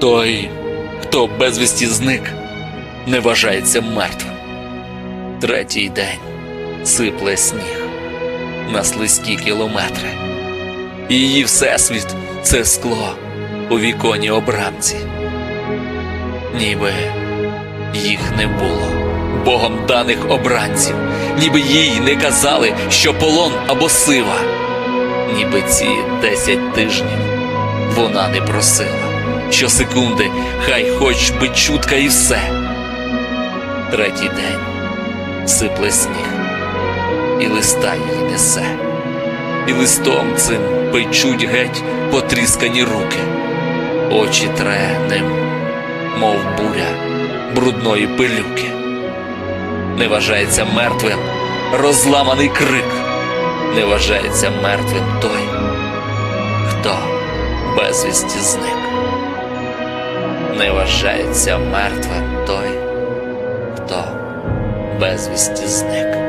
Той, хто безвісті зник, не вважається мертвим. Третій день сипле сніг на слизькі кілометри. Її всесвіт це скло у віконі обранці. Ніби їх не було, Богом даних обранців, ніби їй не казали, що полон або сила, ніби ці десять тижнів вона не просила, що секунди, хай хоч би чутка і все. Третій день сипле сніг, і листа їй несе, і листом цим печуть геть потріскані руки, очі тре ним, мов буря брудної пилюки. Не вважається мертвим розламаний крик, не вважається мертвим той, хто безвісті зник. Не вважається мертвим той, хто безвісті зник.